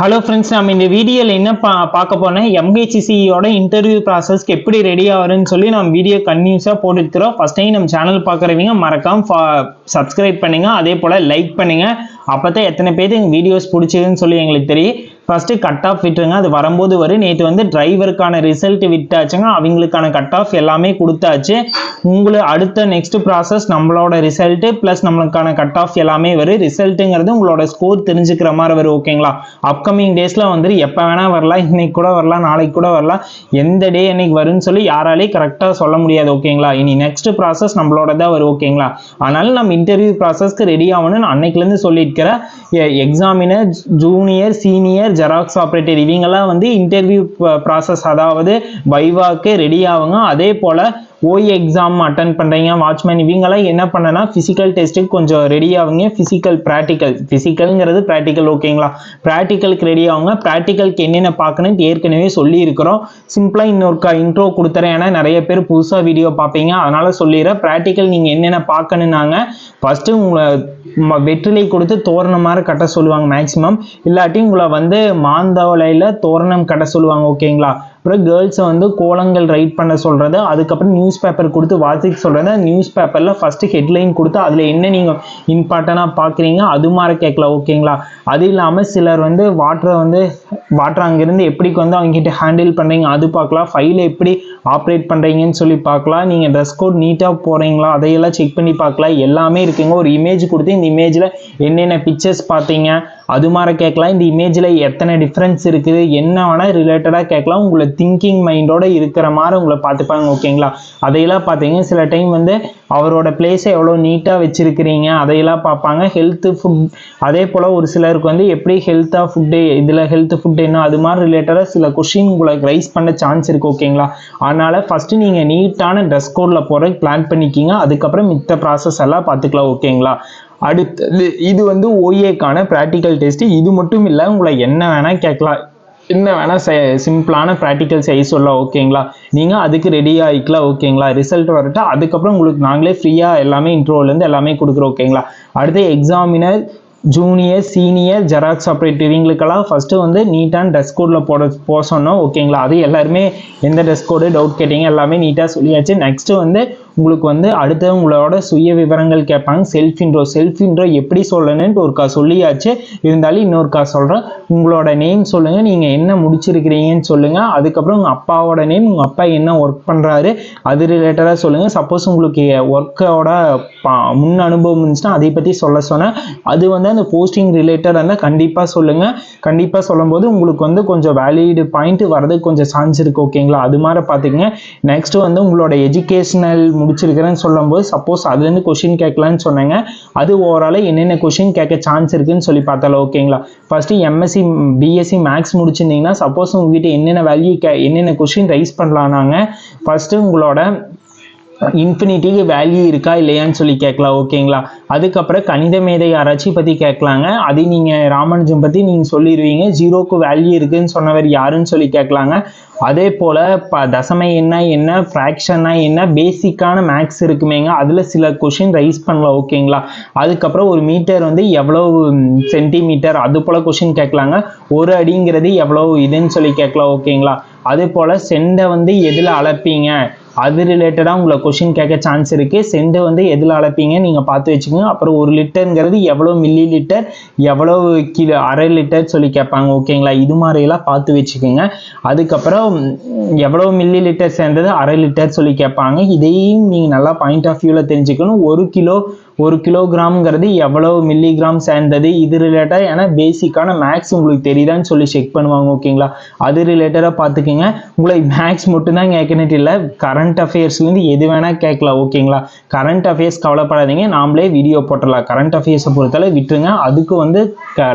Hello friends நம்ம இந்த வீடியோவில் என்ன பா பார்க்க போனால் எம்ஹெச்சிசியோட இன்டர்வியூ ப்ராசஸ்க்கு எப்படி ரெடி ஆகுறதுன்னு சொல்லி நம்ம வீடியோ கன்யூஸாக போட்டுக்கிறோம் ஃபஸ்ட் டைம் நம்ம சேனல் பார்க்குறவங்க மறக்காம ஃபா சப்ஸ்கிரைப் பண்ணுங்க. அதே போல் லைக் பண்ணுங்கள் அப்போ தான் எத்தனை பேர் எங்கள் வீடியோஸ் பிடிச்சதுன்னு சொல்லி எங்களுக்கு தெரியும். ஃபஸ்ட்டு கட் ஆஃப் விட்டுருங்க. அது வரும்போது வரும் நேற்று வந்து டிரைவருக்கான ரிசல்ட் விட்டாச்சுங்க. அவங்களுக்கான கட் ஆஃப் எல்லாமே கொடுத்தாச்சு. உங்களுக்கு அடுத்த நெக்ஸ்ட் ப்ராசஸ் நம்மளோட ரிசல்ட்டு ப்ளஸ் நம்மளுக்கான கட் ஆஃப் எல்லாமே வரும் ரிசல்ட்டுங்கிறது உங்களோட ஸ்கோர் தெரிஞ்சுக்கிற மாதிரி வரும் ஓகேங்களா அப்கமிங் டேஸில் வந்து எப்போ வேணால் வரலாம். இன்னைக்கு கூட வரலாம். நாளைக்கு கூட வரலாம். எந்த டே என்னைக்கு வரும்னு சொல்லி யாராலையும் கரெக்டாக சொல்ல முடியாது ஓகேங்களா இனி நெக்ஸ்ட் ப்ராசஸ் நம்மளோட தான் வரும் ஓகேங்களா அதனால நம்ம இன்டர்வியூ ப்ராசஸ்க்கு ரெடி ஆகணும்னு நான் அன்னைக்குலேருந்து சொல்லியிருக்கிற examiner junior senior xerox operator இவங்கெல்லாம் வந்து இன்டர்வியூ ப்ராசஸ் அதாவது வைவாக்கு ரெடி ஆகுங்க. அதே போல் ஓய் எக்ஸாம் அட்டன் பண்ணுறீங்க வாட்ச்மேன் இவங்கெல்லாம் என்ன பண்ணனா ஃபிசிக்கல் டெஸ்ட்டுக்கு கொஞ்சம் ரெடி ஆகுங்க ஃபிசிக்கல் ப்ராக்டிக்கல் ஃபிசிக்கல்ங்கிறது ப்ராக்டிக்கல் ஓகேங்களா ப்ராக்டிக்கலுக்கு ரெடி ஆகுங்க ப்ராக்டிக்கலுக்கு என்னென்ன பார்க்கணும்னு ஏற்கனவே சொல்லியிருக்கிறோம். சிம்பிளாக இன்னொருக்கா இன்ட்ரோ கொடுத்துறேன். ஏன்னா நிறைய பேர் புதுசாக வீடியோ பார்ப்பீங்க. அதனால் சொல்லிடுறேன். ப்ராக்டிக்கல் நீங்கள் என்னென்ன பார்க்கணுன்னாங்க ஃபஸ்ட்டு உங்களை ம- வெற்றிலை கொடுத்து தோரணம் மாதிரி கட்ட சொல்லுவாங்க மேக்ஸிமம் இல்லாட்டி உங்களை வந்து மாந்தவலையில் தோரணம் கட்ட சொல்லுவாங்க ஓகேங்களா அப்புறம் கேர்ள்ஸை வந்து கோலங்கள் ரைட் பண்ண சொல்கிறது அதுக்கப்புறம் நியூஸ் பேப்பர் கொடுத்து வாசிக்க சொல்கிறது நியூஸ் பேப்பரில் ஃபஸ்ட்டு ஹெட்லைன் கொடுத்து அதில் என்ன நீங்கள் இம்பார்ட்டண்ட்டாக பார்க்குறீங்க அது மாதிரி கேட்கலாம் ஓகேங்களா அது இல்லாமல் சிலர் வந்து வாட்டரை வந்து வாட்டர் அங்கேருந்து எப்படி வந்து அவங்ககிட்ட ஹேண்டில் பண்ணுறீங்க அது பார்க்கலாம். ஃபைலை எப்படி ஆப்ரேட் பண்ணுறீங்கன்னு சொல்லி பார்க்கலாம். நீங்கள் ட்ரெஸ் கோட் நீட்டாக போகிறீங்களா அதையெல்லாம் செக் பண்ணி பார்க்கலாம். எல்லாமே இருக்குங்க. ஒரு இமேஜ் கொடுத்து இந்த இமேஜில் என்னென்ன பிக்சர்ஸ் பார்த்தீங்க அது மாதிரி கேட்கலாம். இந்த இமேஜில் எத்தனை டிஃப்ரென்ஸ் இருக்குது என்ன வேணால் ரிலேட்டடாக கேட்கலாம். உங்களை திங்கிங் மைண்டோட இருக்கிற மாதிரி உங்களை பார்த்துப்பாங்க ஓகேங்களா அதையெல்லாம் பார்த்தீங்கன்னா சில டைம் வந்து அவரோட பிளேஸை எவ்வளோ நீட்டாக வச்சுருக்கிறீங்க அதையெல்லாம் பார்ப்பாங்க. ஹெல்த்து ஃபுட் அதே போல் ஒரு சிலருக்கு வந்து எப்படி ஹெல்த்தாக ஃபுட்டு இதில் ஹெல்த் ஃபுட் என்ன அது மாதிரி ரிலேட்டடாக சில கொஷின் உங்களுக்கு ரைஸ் பண்ண சான்ஸ் இருக்குது ஓகேங்களா அதனால் ஃபஸ்ட்டு நீங்கள் நீட்டான ட்ரெஸ் கோடில் போகிறதுக்கு பிளான் பண்ணிக்கிங்க. அதுக்கப்புறம் மித்த ப்ராசஸ் எல்லாம் பார்த்துக்கலாம் ஓகேங்களா அடுத்தது இது வந்து ஓஏக்கான ப்ராக்டிக்கல் டெஸ்ட்டு இது மட்டும் இல்லை உங்களை என்ன வேணால் கேட்கலாம். என்ன வேணால் சிம்பிளான ப்ராக்டிக்கல் செய்ய சொல்ல ஓகேங்களா நீங்கள் அதுக்கு ரெடி ஆகிக்கலாம் ஓகேங்களா ரிசல்ட் வரட்டும் அதுக்கப்புறம் உங்களுக்கு நாங்களே ஃப்ரீயாக எல்லாமே இன்ட்ரோலேருந்து எல்லாமே கொடுக்குறோம் ஓகேங்களா அடுத்து examiner junior senior xerox operator இவங்களுக்கெல்லாம் ஃபஸ்ட்டு வந்து நீட்டான ட்ரெஸ் கோடில் போட போக சொன்னோம் ஓகேங்களா அது எல்லாருமே எந்த ட்ரெஸ் கோடு டவுட் கேட்டீங்க எல்லாமே நீட்டாக சொல்லியாச்சு. நெக்ஸ்ட்டு வந்து உங்களுக்கு வந்து அடுத்து உங்களோட சுய விவரங்கள் கேட்பாங்க. செல்ஃப் இன்ட்ரோ செல்ஃப் இன்ட்ரோ எப்படி சொல்லணுன்ட்டு ஒருக்கா சொல்லியாச்சு. இருந்தாலும் இன்னொருக்கா சொல்கிறேன் உங்களோட நேம் சொல்லுங்கள் நீங்கள் என்ன முடிச்சிருக்கிறீங்கன்னு சொல்லுங்கள் அதுக்கப்புறம் உங்கள் அப்பாவோட நேம் உங்கள் அப்பா என்ன ஒர்க் பண்ணுறாரு அது ரிலேட்டடாக சொல்லுங்கள் சப்போஸ் உங்களுக்கு ஒர்க்கோட முன் அனுபவம் இருந்துச்சுன்னா அதை பற்றி சொல்ல சொன்னேன். அது வந்து அந்த போஸ்டிங் ரிலேட்டடாக இருந்தால் கண்டிப்பாக சொல்லுங்கள் கண்டிப்பாக சொல்லும்போது உங்களுக்கு வந்து கொஞ்சம் வேலிடு பாயிண்ட் வர்றதுக்கு கொஞ்சம் சான்ஸ் இருக்குது ஓகேங்களா அது மாதிரி பார்த்துக்கங்க. நெக்ஸ்ட் வந்து உங்களோட எஜுகேஷனல் முடிச்சிருக்கிறேன்னு சொல்லும்போது சப்போஸ் அதுலேருந்து கொஷின் கேட்கலான்னு சொன்னாங்க. அது ஓவராலாக என்னென்ன கொஷின் கேட்க சான்ஸ் இருக்குன்னு சொல்லி பார்த்தாலும் ஓகேங்களா ஃபஸ்ட்டு எம்எஸ்சி பிஎஸ்சி மேக்ஸ் முடிச்சிருந்தீங்கன்னா சப்போஸ் உங்ககிட்ட என்னென்ன வேல்யூ கே என்னென்ன கொஷின் ரைஸ் பண்ணலான்னாங்க ஃபஸ்ட்டு உங்களோட இன்ஃபினிட்டிக்கு வேல்யூ இருக்கா இல்லையான்னு சொல்லி கேட்கலாம் ஓகேங்களா? அதுக்கப்புறம் கணித மேதை யாராச்சும் பற்றி கேட்கலாங்க. அது நீங்கள் ராமானுஜம் பற்றி நீங்கள் சொல்லிடுவீங்க. ஜீரோக்கு வேல்யூ இருக்குதுன்னு சொன்னவர் யாருன்னு சொல்லி கேட்கலாங்க. அதே போல் ப தசமை என்ன என்ன ஃப்ராக்ஷன்னா என்ன பேசிக்கான மேக்ஸ் இருக்குமேங்க. அதில் சில கொஷின் ரைஸ் பண்ணலாம் ஓகேங்களா? அதுக்கப்புறம் ஒரு மீட்டர் வந்து எவ்வளோ சென்டிமீட்டர் அது போல் கொஷின் கேட்கலாங்க. ஒரு அடிங்கிறது எவ்வளோ இதுன்னு சொல்லி கேட்கலாம் ஓகேங்களா? அதே போல் செண்டை வந்து எதில் அளப்பீங்க? அது ரிலேட்டடாக உங்களை கொஷின் கேட்க சான்ஸ் இருக்குது செண்டு வந்து எதில் அளப்பீங்க நீங்கள் பார்த்து வச்சுக்கோங்க. அப்புறம் ஒரு லிட்டருங்கிறது எவ்வளோ மில்லி லிட்டர் எவ்வளோ கிலோ அரை லிட்டர் சொல்லி கேட்பாங்க. ஓகேங்களா இது மாதிரியெல்லாம் பார்த்து வச்சுக்கோங்க. அதுக்கப்புறம் எவ்வளோ மில்லி லிட்டர் சேர்ந்தது? அரை லிட்டர் சொல்லி கேட்பாங்க. இதையும் நீங்கள் நல்லா பாயிண்ட் ஆஃப் வியூவில் தெரிஞ்சுக்கணும். ஒரு கிலோ ஒரு கிலோகிராம்ங்கிறது எவ்வளோ மில்லிகிராம் சேர்ந்தது? இது ரிலேட்டடாக ஏன்னா பேசிக்கான மேக்ஸ் உங்களுக்கு தெரியுதான்னு சொல்லி செக் பண்ணுவாங்க ஓகேங்களா அது ரிலேட்டடாக பார்த்துக்கோங்க. உங்களை மேக்ஸ் மட்டும்தான் கேட்கணுட்டு இல்லை கரண்ட் அஃபேர்ஸ்லேருந்து எது வேணால் கேட்கலாம் ஓகேங்களா கரண்ட் அஃபேர்ஸ் கவலைப்படாதீங்க. நாமளே வீடியோ போட்டுடலாம். கரண்ட் அஃபேர்ஸை பொறுத்தளவு விட்டுருங்க. அதுக்கு வந்து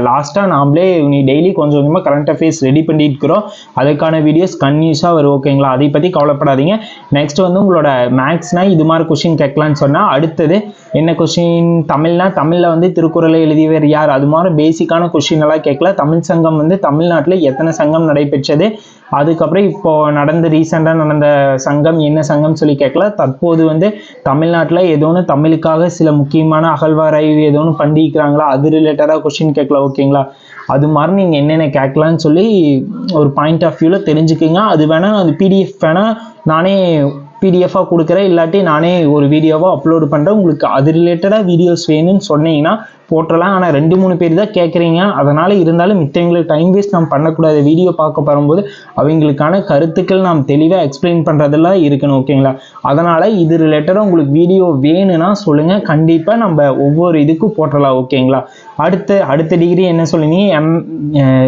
லாஸ்ட்டாக நாமளே நீ டெய்லி கொஞ்சம் கொஞ்சமாக கரண்ட் அஃபேர்ஸ் ரெடி பண்ணிட்டு இருக்கிறோம். அதுக்கான வீடியோஸ் கன்யூஸாக வரும் ஓகேங்களா அதை பற்றி கவலைப்படாதீங்க. நெக்ஸ்ட் வந்து உங்களோட மேக்ஸ்னால் இது மாதிரி கொஷின் கேட்கலான்னு சொன்னால் அடுத்தது என்ன கொஷின் தமிழ்னா தமிழில் வந்து திருக்குறளை எழுதியவர் யார்? அது மாதிரி பேசிக்கான கொஷின் எல்லாம் கேட்கல. தமிழ் சங்கம் வந்து தமிழ்நாட்டில் எத்தனை சங்கம் நடைபெற்றது? அதுக்கப்புறம் இப்போ நடந்த ரீசெண்டாக நடந்த சங்கம் என்ன சங்கம் சொல்லி கேட்கல. தற்போது வந்து தமிழ்நாட்டில் ஏதோ ஒன்று தமிழுக்காக சில முக்கியமான அகழ்வாராய்வு ஏதோ ஒன்று பண்ணிக்கிறாங்களா அது ரிலேட்டடாக கொஷின் கேட்கல ஓகேங்களா அது மாதிரி நீங்கள் என்னென்ன கேட்கலான்னு சொல்லி ஒரு பாயிண்ட் ஆஃப் வியூவில் தெரிஞ்சுக்குங்க. அது வேணால் அது பிடிஎஃப் வேணால் நானே பிடிஎஃபாக கொடுக்குறேன். இல்லாட்டி நானே ஒரு வீடியோவாக அப்லோடு பண்ணுறேன் உங்களுக்கு அது ரிலேட்டடாக வீடியோஸ் வேணும்னு சொன்னீங்கன்னா போட்டுடலாம் ஆனால் ரெண்டு மூணு பேர் தான் கேட்குறீங்க அதனால் இருந்தாலும் மித்தவங்களுக்கு டைம் வேஸ்ட் நாம் பண்ணக்கூடாது. வீடியோ பார்க்க வரும்போது அவங்களுக்கான கருத்துக்கள் நாம் தெளிவாக எக்ஸ்பிளைன் பண்ணுறதெல்லாம் இருக்கணும் ஓகேங்களா அதனால் இது ரிலேட்டடாக உங்களுக்கு வீடியோ வேணும்னா சொல்லுங்கள் கண்டிப்பாக நம்ம ஒவ்வொரு இதுக்கும் போட்டுடலாம் ஓகேங்களா அடுத்த அடுத்த டிகிரி என்ன சொன்னீங்க எம்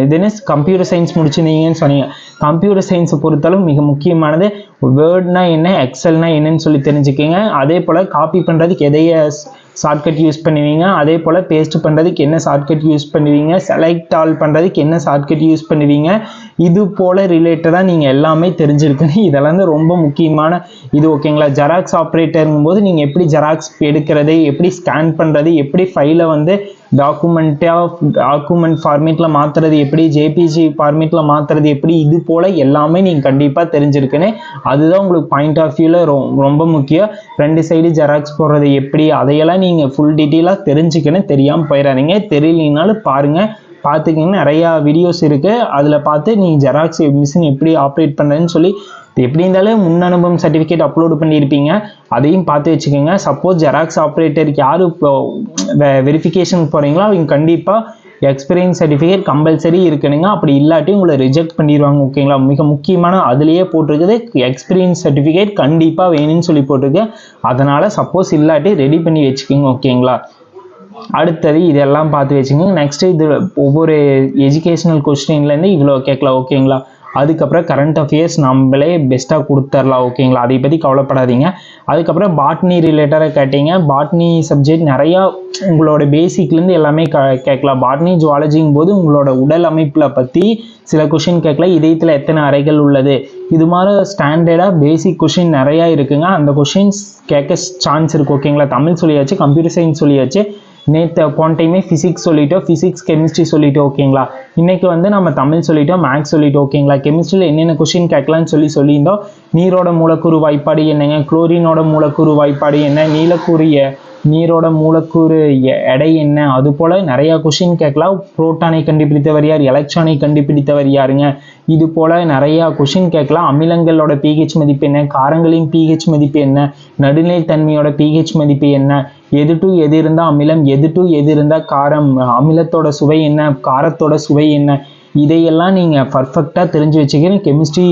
இதுன்னு கம்ப்யூட்டர் சயின்ஸ் முடிச்சிருந்தீங்கன்னு சொன்னீங்க. கம்ப்யூட்டர் சயின்ஸை பொறுத்தளவு மிக முக்கியமானது. வேர்ட்னா என்ன? எக்ஸல்னா என்னன்னு சொல்லி தெரிஞ்சுக்கங்க. அதே போல் காப்பி பண்ணுறதுக்கு எதைய ஷார்ட்கட் யூஸ் பண்ணுவீங்க. அதே போல் பேஸ்ட் பண்ணுறதுக்கு என்ன ஷார்ட்கட் யூஸ் பண்ணுவீங்க? செலக்ட் ஆல் பண்ணுறதுக்கு என்ன ஷார்ட்கட் யூஸ் பண்ணுவீங்க? இது போல் ரிலேட்டடாக நீங்கள் எல்லாமே தெரிஞ்சிருக்கணும். இதெல்லாம் வந்து ரொம்ப முக்கியமான இது ஓகேங்களா ஜெராக்ஸ் ஆப்ரேட்டருங்கும் போது நீங்கள் எப்படி ஜெராக்ஸ் எடுக்கிறது எப்படி ஸ்கேன் பண்ணுறது எப்படி ஃபைலை வந்து டாக்குமெண்ட்டாக டாக்குமெண்ட் ஃபார்மேட்டில் மாற்றுறது எப்படி ஜேபிஜி ஃபார்மேட்டில் மாற்றுறது எப்படி இது போல் எல்லாமே நீங்கள் கண்டிப்பாக தெரிஞ்சிருக்குன்னு அதுதான் உங்களுக்கு பாயிண்ட் ஆஃப் வியூவில் ரொம்ப முக்கியம். ரெண்டு சைடு ஜெராக்ஸ் போடுறது எப்படி அதையெல்லாம் நீங்கள் ஃபுல் டீட்டெயிலாக தெரிஞ்சுக்கணும். தெரியாமல் போயிடாதீங்க தெரியலனாலும் பாருங்கள் பார்த்துக்கிங்கன்னா நிறையா வீடியோஸ் இருக்குது அதில் பார்த்து நீங்கள் ஜெராக்ஸ் மிஷின் எப்படி ஆப்ரேட் பண்ணுறதுன்னு சொல்லி எப்படி இருந்தாலும் முன் அனுபவம் சர்டிஃபிகேட் அப்லோடு பண்ணியிருப்பீங்க. அதையும் பார்த்து வச்சுக்கோங்க. சப்போஸ் ஜெராக்ஸ் ஆப்ரேட்டருக்கு யார் இப்போ வெரிஃபிகேஷன் போகிறீங்களோ அவங்க கண்டிப்பாக எக்ஸ்பீரியன்ஸ் சர்டிஃபிகேட் கம்பல்சரி இருக்கணுங்க. அப்படி இல்லாட்டி உங்களை ரிஜெக்ட் பண்ணிடுவாங்க ஓகேங்களா மிக முக்கியமான அதுலேயே போட்டிருக்குது எக்ஸ்பீரியன்ஸ் சர்டிஃபிகேட் கண்டிப்பாக வேணும்னு சொல்லி போட்டிருக்கு. அதனால் சப்போஸ் இல்லாட்டி ரெடி பண்ணி வச்சுக்கோங்க ஓகேங்களா அடுத்தது இதெல்லாம் பார்த்து வச்சுக்கோங்க. நெக்ஸ்ட்டு இது ஒவ்வொரு எஜுகேஷனல் கொஸ்டின்லேருந்து இவ்வளோ கேட்கலாம் ஓகேங்களா அதுக்கப்புறம் கரண்ட் அஃபேர்ஸ் நம்மளே பெஸ்ட்டாக கொடுத்துர்லாம் ஓகேங்களா அதை பற்றி கவலைப்படாதீங்க. அதுக்கப்புறம் பாட்னி ரிலேட்டடாக கேட்டீங்க. பாட்னி சப்ஜெக்ட் நிறையா உங்களோட பேசிக்லேருந்து எல்லாமே க கேட்கலாம். பாட்னி ஜுவாலஜிங்கும் போது உங்களோட உடல் அமைப்பில் பற்றி சில கொஷின் கேட்கலாம். இதயத்தில் எத்தனை அறைகள் உள்ளது? இது மாதிரி ஸ்டாண்டர்டாக பேசிக் கொஷின் நிறையா இருக்குங்க. அந்த கொஷின்ஸ் கேட்க சான்ஸ் இருக்குது ஓகேங்களா தமிழ் சொல்லியாச்சு கம்ப்யூட்டர் சயின்ஸ் சொல்லியாச்சு. நேற்று போன டைமே ஃபிசிக்ஸ் சொல்லிட்டோம். ஃபிசிக்ஸ் கெமிஸ்ட்ரி சொல்லிட்டோம் ஓகேங்களா இன்றைக்கி வந்து நம்ம தமிழ் சொல்லிட்டோம் மேக்ஸ் சொல்லிட்டோம் ஓகேங்களா கெமிஸ்ட்ரியில் என்னென்ன கொஷின் கேட்கலான்னு சொல்லி சொல்லியிருந்தோம். நீரோட மூலக்கூறு வாய்ப்பாடு என்னங்க குளோரினோட மூலக்கூறு வாய்ப்பாடு என்ன? நீலக்கூறிய நீரோட மூலக்கூறு எ- எடை என்ன? அது போல் நிறையா கொஷின் கேட்கலாம். புரோட்டானை கண்டுபிடித்தவர் யார்? எலக்ட்ரானை கண்டுபிடித்தவர் யாருங்க? இது போல் நிறையா கொஷின் கேட்கலாம். அமிலங்களோட பிஹெச் மதிப்பு என்ன? காரங்களின் பிஹெச் மதிப்பு என்ன? நடுநிலைத்தன்மையோட பிஹெச் மதிப்பு என்ன? எது டு எது இருந்தால் அமிலம் எது டு எது இருந்தால் காரம் அமிலத்தோட சுவை என்ன? காரத்தோட சுவை என்ன? இதையெல்லாம் நீங்கள் பர்ஃபெக்டாக தெரிஞ்சு வச்சுக்கிறேன் கெமிஸ்ட்ரி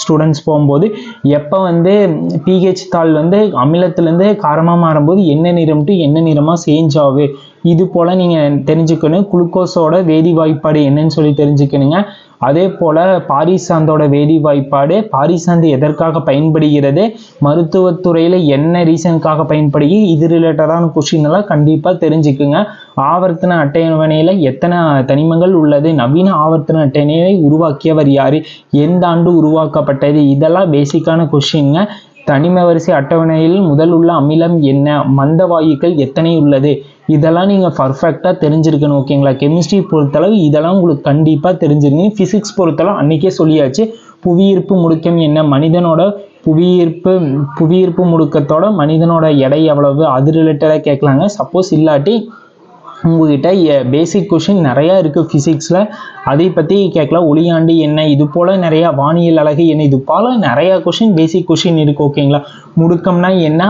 ஸ்டூடெண்ட்ஸ் போகும்போது எப்போ வந்து பிஹெச் தாள் வந்து அமிலத்துலேருந்து காரமாக மாறும்போது என்ன நிறம் டு என்ன நிறமாக சேஞ்ச் ஆகுது இது போல் நீங்கள் தெரிஞ்சுக்கணும். குளுக்கோஸோட வேதி வாய்ப்பாடு என்னன்னு சொல்லி தெரிஞ்சுக்கணுங்க. அதே போல் பாரிசாந்தோட வேதி வாய்ப்பாடு பாரிசாந்து எதற்காக பயன்படுகிறது? மருத்துவத்துறையில் என்ன ரீசனுக்காக பயன்படுகி இது ரிலேட்டடான கொஷின் எல்லாம் கண்டிப்பாக தெரிஞ்சுக்குங்க. ஆவர்த்தன அட்டவணையில் எத்தனை தனிமங்கள் உள்ளது? நவீன ஆவர்த்தன அட்டவணையை உருவாக்கியவர் யார்? எந்த ஆண்டு உருவாக்கப்பட்டது? இதெல்லாம் பேசிக்கான கொஷின்ங்க தனிம வரிசை அட்டவணையில் முதல் உள்ள அமிலம் என்ன? மந்த வாயுக்கள் எத்தனை உள்ளது? இதெல்லாம் நீங்கள் பர்ஃபெக்டாக தெரிஞ்சிருக்கணும் ஓகேங்களா கெமிஸ்ட்ரி பொறுத்தளவு இதெல்லாம் உங்களுக்கு கண்டிப்பாக தெரிஞ்சிருக்கணும் ஃபிசிக்ஸ் பொறுத்தளவு அன்றைக்கே சொல்லியாச்சு. புவியீர்ப்பு முடுக்கம் என்ன? மனிதனோட புவியீர்ப்பு புவியீர்ப்பு முடுக்கத்தோட மனிதனோட எடை எவ்வளவு? அது ரிலேட்டடாக கேட்கலாங்க. சப்போஸ் இல்லாட்டி உங்ககிட்ட பேசிக் கொஷின் நிறையா இருக்குது ஃபிசிக்ஸில் அதை பற்றி கேட்கலாம். ஒளியாண்டு என்ன இது போல் நிறையா வானியல் அழகு என்ன இது போல் நிறையா கொஷின் பேசிக் கொஷின் இருக்குது ஓகேங்களா முடுக்கம்னா என்ன?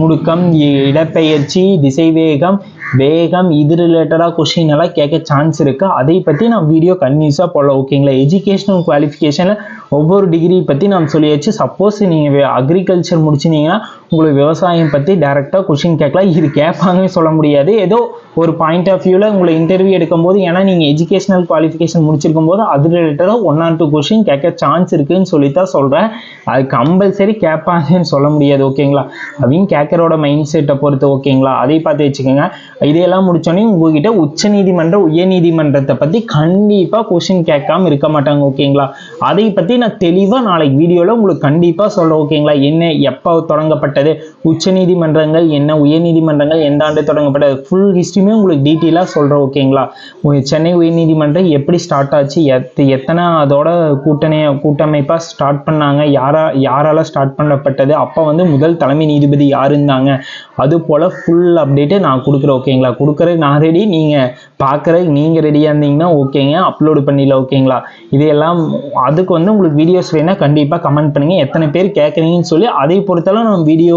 முடுக்கம் இ- இடப்பெயர்ச்சி திசைவேகம் வேகம் இது ரிலேட்டடாக கொஷின் எல்லாம் கேட்க சான்ஸ் இருக்குது அதை பற்றி நான் வீடியோ கன்யூஸாக போடலாம் ஓகேங்களா எஜுகேஷனல் குவாலிஃபிகேஷனில் ஒவ்வொரு டிகிரி பற்றி நான் சொல்லியாச்சு. சப்போஸ் நீங்கள் அக்ரிகல்ச்சர் முடிச்சிருந்தீங்கன்னா உங்களுக்கு விவசாயம் பற்றி டேரெக்டாக கொஷின் கேட்கலாம். இது கேட்பாங்கன்னு சொல்ல முடியாது. ஏதோ ஒரு பாயிண்ட் ஆஃப் வியூவில் உங்களை இன்டர்வியூ எடுக்கும்போது ஏன்னா நீங்கள் எஜுகேஷனல் குவாலிஃபிகேஷன் முடிச்சிருக்கும் போது அது ரிலேட்டடாக ஒன் ஆர் டூ கொஷின் கேட்க சான்ஸ் இருக்குன்னு சொல்லி தான் சொல்கிறேன் அது கம்பல்சரி கேட்பாங்கன்னு சொல்ல முடியாது ஓகேங்களா அவங்க கேட்குறோட மைண்ட் செட்டை பொறுத்து ஓகேங்களா அதை பார்த்து வச்சுக்கோங்க. இதையெல்லாம் முடித்தோடனே உங்ககிட்ட உச்சநீதிமன்ற உயர்நீதிமன்றத்தை பற்றி கண்டிப்பாக கொஷின் கேட்காம இருக்க மாட்டாங்க ஓகேங்களா அதை பற்றி நான் தெளிவாக நாளைக்கு வீடியோவில் உங்களுக்கு கண்டிப்பாக சொல்கிறேன் ஓகேங்களா? என்ன எப்போ தொடங்கப்பட்டது? உச்சநீதிமன்றங்கள் என்ன உயர்நீதிமன்றங்கள் எந்த ஆண்டு தொடங்கப்பட்டது? ஃபுல் ஹிஸ்ட்ரியுமே உங்களுக்கு டீட்டெயிலாக சொல்கிறேன் ஓகேங்களா? சென்னை உயர்நீதிமன்றம் எப்படி ஸ்டார்ட் ஆச்சு? எத் எத்தனை அதோட கூட்டணி கூட்டமைப்பாக ஸ்டார்ட் பண்ணாங்க? யாரா யாரால ஸ்டார்ட் பண்ணப்பட்டது? அப்போ வந்து முதல் தலைமை நீதிபதி யார் இருந்தாங்க? அது போல் ஃபுல் அப்டேட்டு நான் கொடுக்குறேன் ஓகேங்களா? கொடுக்குறது நான் ரெடி நீங்கள் பார்க்குற நீங்கள் ரெடியாக இருந்தீங்கன்னா ஓகேங்க. அப்லோடு பண்ணிடல ஓகேங்களா? இதையெல்லாம் அதுக்கு வந்து உங்களுக்கு வீடியோஸ் வேணால் கண்டிப்பாக கமெண்ட் பண்ணுங்கள் எத்தனை பேர் கேட்குறீங்கன்னு சொல்லி அதை பொறுத்தளவு நம்ம வீடியோ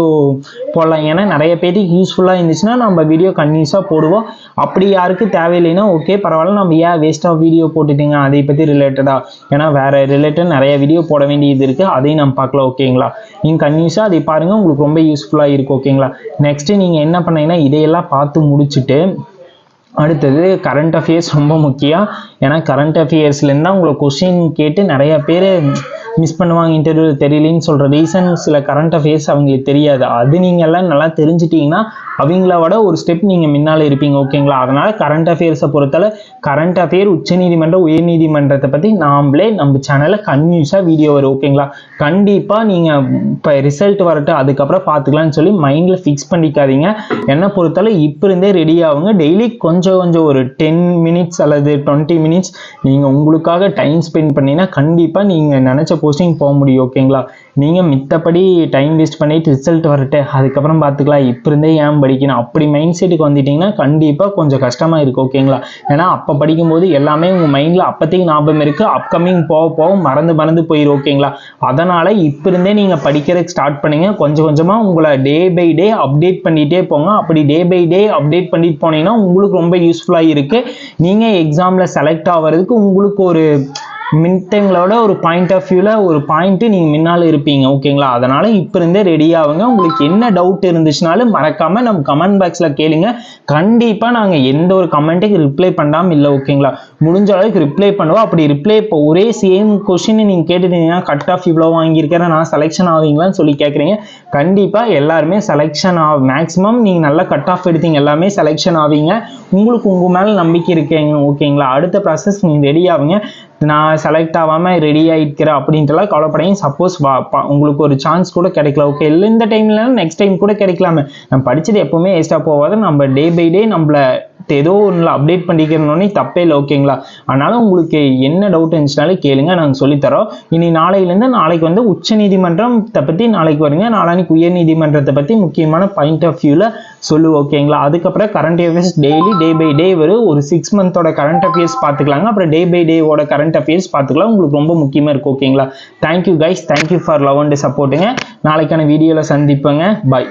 போடலாம். ஏன்னா நிறைய பேருக்கு யூஸ்ஃபுல்லாக இருந்துச்சுன்னா நம்ம வீடியோ கண்டினியூஸாக போடுவோம். அப்படி யாருக்கு தேவையில்லைன்னா ஓகே பரவாயில்ல. நம்ம ஏன் வேஸ்ட்டாக வீடியோ போட்டுட்டீங்க? அதை பற்றி ரிலேட்டடாக ஏன்னா வேறு ரிலேட்டட் நிறைய வீடியோ போட வேண்டியது இருக்குது அதையும் நம்ம பார்க்கலாம் ஓகேங்களா நீங்கள் கன்யூஸாக அதை பாருங்கள் உங்களுக்கு ரொம்ப யூஸ்ஃபுல்லாக இருக்கும் ஓகேங்களா நெக்ஸ்ட்டு நீங்கள் என்ன பண்ணீங்கன்னா இதையெல்லாம் பார்த்து முடிச்சுட்டு அடுத்தது கரண்ட் அஃபேர்ஸ் ரொம்ப முக்கியம். ஏன்னா கரண்ட் அஃபேர்ஸ்லேருந்து தான் உங்களை கொஷின் கேட்டு நிறைய பேர் மிஸ் பண்ணுவாங்க இன்டர்வியூ தெரியலன்னு சொல்கிற ரீசன் சில கரண்ட் அஃபேர்ஸ் அவங்களுக்கு தெரியாது. அது நீங்கள் எல்லாம் நல்லா தெரிஞ்சிட்டிங்கன்னா அவங்கள விட ஒரு ஸ்டெப் நீங்கள் முன்னால் இருப்பீங்க ஓகேங்களா அதனால் கரண்ட் அஃபேர்ஸை பொறுத்தளவு கரண்ட் அஃபேர் உச்சநீதிமன்றம் உயர்நீதிமன்றத்தை பற்றி நாம்ளே நம்ம சேனலில் கன்யூஸாக வீடியோ வரும் ஓகேங்களா கண்டிப்பாக நீங்கள் இப்போ ரிசல்ட் வரட்டும் அதுக்கப்புறம் பார்த்துக்கலாம்னு சொல்லி மைண்டில் ஃபிக்ஸ் பண்ணிக்காதீங்க. என்னை பொறுத்தளவு இப்போ இருந்தே ரெடி ஆகுங்க. டெய்லி கொஞ்சம் கொஞ்சம் ஒரு டென் மினிட்ஸ் அல்லது டுவெண்ட்டி மினிட்ஸ் நீங்கள் உங்களுக்காக டைம் ஸ்பெண்ட் பண்ணீங்கன்னா கண்டிப்பாக நீங்கள் நினச்ச போஸ்டிங் போக முடியும் ஓகேங்களா நீங்கள் மித்தபடி டைம் வேஸ்ட் பண்ணிட்டு ரிசல்ட் வரட்டு அதுக்கப்புறம் பார்த்துக்கலாம் இப்போ இருந்தே ஏன் படிக்கணும்? அப்படி மைண்ட் செட்டுக்கு வந்துட்டிங்கன்னா கண்டிப்பாக கொஞ்சம் கஷ்டமாக இருக்கும் ஓகேங்களா ஏன்னா அப்போ படிக்கும்போது எல்லாமே உங்கள் மைண்டில் அப்போதைக்கு ஞாபகம் இருக்குது அப்கமிங் போக போக மறந்து மறந்து போயிடும் ஓகேங்களா அதனால் இப்போ இருந்தே நீங்கள் படிக்கிறதுக்கு ஸ்டார்ட் பண்ணுங்க. கொஞ்சம் கொஞ்சமாக உங்களை டே பை டே அப்டேட் பண்ணிகிட்டே போங்க. அப்படி டே பை டே அப்டேட் பண்ணிட்டு போனீங்கன்னா உங்களுக்கு ரொம்ப யூஸ்ஃபுல்லாக இருக்குது நீங்கள் எக்ஸாமில் செலக்ட் ஆகிறதுக்கு உங்களுக்கு ஒரு மின்தங்களோட ஒரு பாயிண்ட் ஆஃப் வியூவில் ஒரு பாயிண்ட்டு நீங்கள் முன்னால் இருப்பீங்க ஓகேங்களா அதனால் இப்போ இருந்தே ரெடி ஆகுங்க. உங்களுக்கு என்ன டவுட் இருந்துச்சுனாலும் மறக்காமல் நம்ம கமெண்ட் பாக்ஸில் கேளுங்க. கண்டிப்பாக நாங்கள் எந்த ஒரு கமெண்ட்டுக்கு ரிப்ளை பண்ணாமல் இல்லை ஓகேங்களா முடிஞ்ச அளவுக்கு ரிப்ளை பண்ணுவோம். அப்படி ரிப்ளை இப்போ ஒரே சேம் கொஷின் நீங்கள் கேட்டுட்டீங்கன்னா கட் ஆஃப் இவ்வளோ வாங்கியிருக்கிறேன் நான் செலெக்ஷன் ஆவீங்களான்னு சொல்லி கேட்குறீங்க கண்டிப்பாக எல்லாருமே செலெக்ஷன் ஆகும் மேக்ஸிமம் நீங்கள் நல்லா கட் ஆஃப் எடுத்தீங்க எல்லாமே செலெக்ஷன் ஆவீங்க. உங்களுக்கு உங்கள் மேலே நம்பிக்கை இருக்கீங்க ஓகேங்களா அடுத்த ப்ராசஸ் நீங்கள் ரெடி ஆகுங்க. நான் செலக்ட் ஆகாமல் ரெடி ஆகிக்கிறேன் அப்படின்ட்டுலாம் கவலைப்படையும் சப்போஸ் உங்களுக்கு ஒரு சான்ஸ் கூட கிடைக்கல. ஓகே இல்லை இந்த டைம்ல நெக்ஸ்ட் டைம் கூட கிடைக்கலாமே. நம்ம படிச்சது எப்பவுமே வேஸ்ட்டாக போகாது. நம்ம டே பை டே நம்மள ஏதோ ஒன்றில் அப்டேட் பண்ணிக்கிறனோடனே தப்பே இல்லை ஓகேங்களா அதனால உங்களுக்கு என்ன டவுட் இருந்துச்சுனாலும் கேளுங்க நாங்கள் சொல்லித்தரோம். இனி நாளையிலேருந்து நாளைக்கு வந்து உச்ச நீதிமன்றத்தை பற்றி நாளைக்கு வருங்க. நாளானிக்கு உயர் நீதிமன்றத்தை பற்றி முக்கியமான பாயிண்ட் ஆஃப் வியூவில் சொல்லுவோம் ஓகேங்களா அதுக்கப்புறம் current affairs daily day by day வரும். ஒரு சிக்ஸ் மந்தோட கரண்ட் அஃபேர்ஸ் பார்த்துக்கலாங்க அப்புறம் டே பை டேவோட கரண்ட் அஃபேர்ஸ் பார்த்துக்கலாம் உங்களுக்கு ரொம்ப முக்கியமாக இருக்கும் ஓகேங்களா thank you guys thank you for love and சப்போர்ட்டுங்க நாளைக்கான வீடியோவில் சந்திப்பேங்க. பாய்